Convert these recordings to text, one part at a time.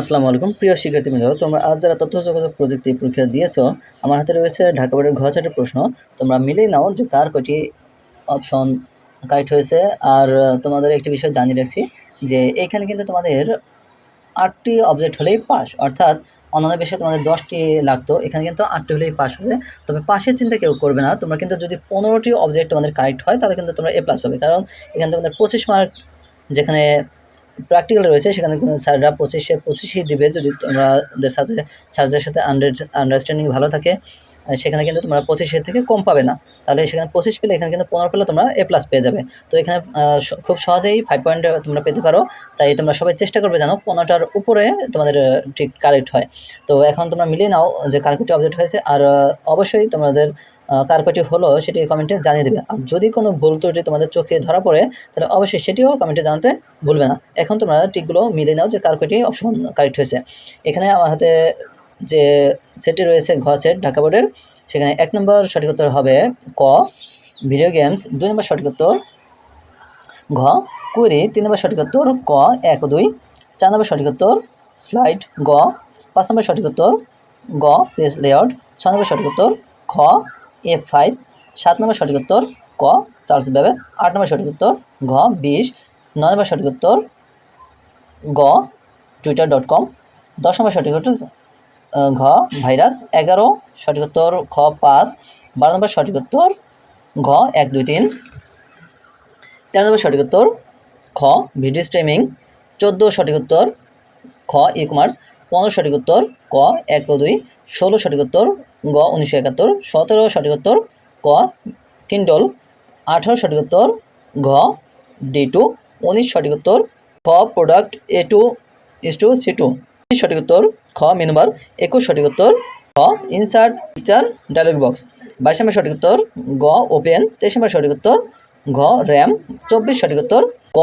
আসসালামু আলাইকুম। প্রিয় শিক্ষার্থী শিক্ষার্থীবৃন্দ, তোমরা আজ যারা তথ্য যোগাযোগ প্রযুক্তি পরীক্ষা দিয়েছ, আমার হাতে রয়েছে ঢাকা বোর্ডের ঘ চারটি প্রশ্ন। তোমরা মিলেই নাও যে কার কয়টি অপশন কারেক্ট হয়েছে। আর তোমাদের একটি বিষয় জানিয়ে রাখছি যে এইখানে কিন্তু তোমাদের আটটি অবজেক্ট হলেই পাস অর্থাৎ অন্যান্য বিষয়ে তোমাদের দশটি লাগতো, এখানে কিন্তু আটটি হলেই পাস হবে। তবে পাশের চিন্তা কেউ করবে না, তোমরা কিন্তু যদি পনেরোটি অবজেক্ট তোমাদের কারেক্ট হয়, তাহলে কিন্তু তোমরা এ প্লাস পাবে। কারণ এখানে তোমাদের পঁচিশ মার্ক যেখানে প্র্যাকটিক্যাল রয়েছে, সেখানে কিন্তু স্যাররা পঁচিশে, পঁচিশই দিবে যদি তোমাদের সাথে, স্যারদের সাথে আন্ডার আন্ডারস্ট্যান্ডিং ভালো থাকে। সেখানে কিন্তু তোমরা পঁচিশের থেকে কম পাবে না। তাহলে সেখানে পঁচিশ পেলে এখানে কিন্তু পনেরো পেলে তোমরা এ প্লাস পেয়ে যাবে। তো এখানে খুব সহজেই ফাইভ পয়েন্ট তোমরা পেতে পারো। তাই তোমরা সবাই চেষ্টা করবে জানো পনেরোটার উপরে তোমাদের ঠিক কারেক্ট হয়। তো এখন তোমরা মিলিয়ে নাও যে কার কটি অবজেক্ট হয়েছে। আর অবশ্যই তোমাদের কার কটি হলো সেটি কমেন্টে জানিয়ে দেবে। আর যদি কোনো ভুল ত্রুটি তোমাদের চোখে ধরা পড়ে, তাহলে অবশ্যই সেটিও কমেন্টে জানাতে ভুলবে না। এখন তোমরা টিকগুলো মিলিয়ে নাও যে কার কটি অপশন কারেক্ট হয়েছে। এখানে আমার হাতে যে সেটটি রয়েছে ঘ সেট ঢাকা বোর্ডের সেখানে এক নম্বর সঠিক উত্তর হবে ক ভিডিও গেমস দুই নম্বর সঠিক উত্তর ঘ কুড়ি তিন নম্বর সঠিক উত্তর ক এক দুই চার নম্বর সঠিক উত্তর স্লাইড গ পাঁচ নম্বর সঠিক উত্তর গ পেজ লেআউট ছ নম্বর সঠিক উত্তর খ এফ ফাইভ সাত নম্বর সঠিক উত্তর ক চার্লস ব্যাবেস আট নম্বর সঠিক উত্তর ঘ বিশ নয় নম্বর সঠিক উত্তর গ টুইটার ডট কম দশ নম্বর সঠিক উত্তর ঘ ভাইরাস এগারো সঠিক উত্তর খ পাঁচ বারো নম্বর সঠিক ঘ এক দুই তিন তেরো নম্বর সঠিক খ ভিডিও স্ট্রিমিং চোদ্দ সঠিক খ ই কমার্স পনেরো সঠিক ক এক দুই ষোলো সঠিক গ উনিশশো একাত্তর সতেরো সঠিক ক কিন্ডল আঠারো সঠিক ঘ ডি টু উনিশ সঠিক খ product A two is two C two সঠিক উত্তর খ মেনুবার একুশ, সঠিক উত্তর খ ইনসার্ট পিকচার ডায়লগ বক্স বাইশ নম্বর সঠিক উত্তর, গ ওপেন তেইশ নম্বর সঠিক উত্তর ঘ র্যাম চব্বিশ সঠিক উত্তর ক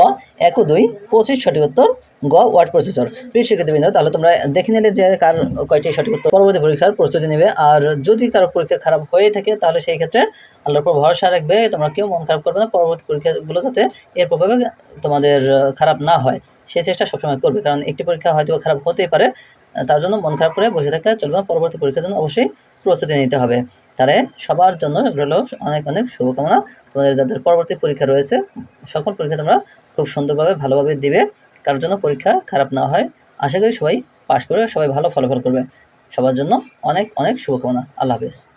এক দুই পঁচিশ সঠিক উত্তর, গ ওয়ার্ড প্রসেসর প্রিয় শিক্ষার্থীবৃন্দ, তাহলে তোমরা দেখে নিলে যে কার কয়টি সঠিক উত্তর। পরবর্তী পরীক্ষার প্রস্তুতি নেবে, আর যদি কারও পরীক্ষা খারাপ হয়ে থাকে, তাহলে সেই ক্ষেত্রে আল্লাহর উপর ভরসা রাখবে, তোমরা কেউ মন খারাপ করবে না, পরবর্তী পরীক্ষাগুলো যাতে এর প্রভাবে তোমাদের খারাপ না হয়। সেই চেষ্টা সবসময় করবে, কারণ একটি পরীক্ষা হয়তো খারাপ হতেই পারে তার জন্য মন খারাপ করে বসে থাকলে চলবে না। পরবর্তী পরীক্ষার জন্য অবশ্যই প্রস্তুতি নিতে হবে। তাহলে সবার জন্য এগুলো অনেক অনেক শুভকামনা। তোমাদের যাদের পরবর্তী পরীক্ষা রয়েছে, সকল পরীক্ষা তোমরা খুব সুন্দরভাবে, ভালোভাবে দিবে। কারোর জন্য পরীক্ষা খারাপ না হয়। আশা করি সবাই পাশ করবে সবাই ভালো ফলাফল করবে। সবার জন্য অনেক অনেক শুভকামনা। আল্লাহ হাফেজ।